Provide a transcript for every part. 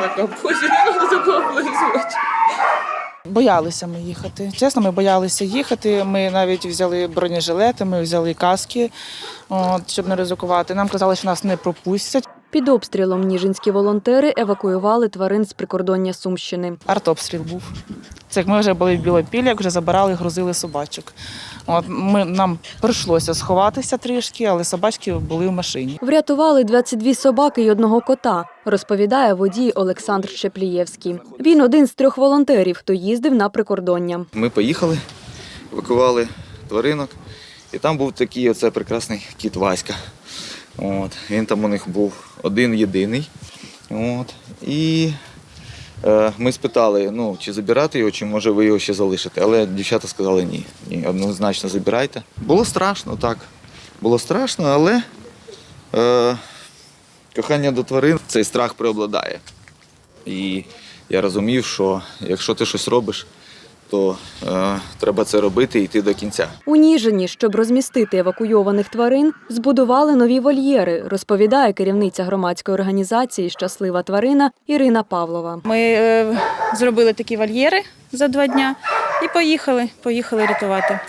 така, облизувати. Боялися ми їхати. Чесно, ми боялися їхати. Ми навіть взяли бронежилети, ми взяли каски, от, щоб не ризикувати. Нам казали, що нас не пропустять. Під обстрілом ніжинські волонтери евакуювали тварин з прикордоння Сумщини. Артобстріл був. Це як ми вже були в Білопілі, як вже забирали, грузили собачок. От ми нам прийшлося сховатися трішки, але собачки були в машині. Врятували 22 собаки й одного кота, розповідає водій Олександр Щеплієвський. Він один з трьох волонтерів, хто їздив на прикордоння. Ми поїхали, евакували тваринок, і там був такий оце прекрасний кіт Васька. От. Він там у них був один єдиний. От. І ми спитали, ну, чи забирати його, чи може ви його ще залишите. Але дівчата сказали ні. Ні, однозначно забирайте. Було страшно, так. Було страшно, але е, кохання до тварин цей страх преобладає. І я розумів, що якщо ти щось робиш, то е, треба це робити і йти до кінця. У Ніжині, щоб розмістити евакуйованих тварин, збудували нові вольєри, розповідає керівниця громадської організації Щаслива тварина Ірина Павлова. Ми е, зробили такі вольєри за два дня і поїхали, поїхали рятувати.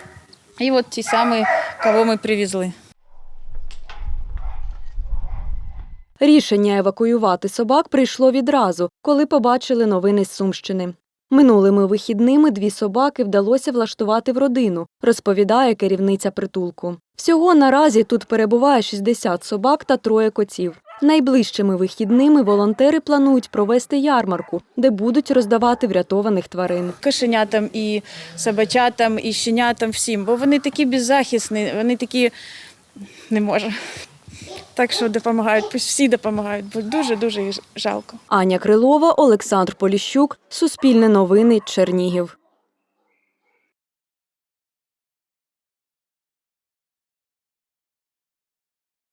І от ті самі, кого ми привезли. Рішення евакуювати собак прийшло відразу, коли побачили новини з Сумщини. Минулими вихідними дві собаки вдалося влаштувати в родину, розповідає керівниця притулку. Всього наразі тут перебуває 60 собак та троє котів. Найближчими вихідними волонтери планують провести ярмарку, де будуть роздавати врятованих тварин. Кошенятам і собачатам, і щенятам всім, бо вони такі беззахисні, вони такі не можу. Так що допомагають, всі допомагають, бо дуже-дуже жалко. Аня Крилова, Олександр Поліщук, Суспільне новини, Чернігів.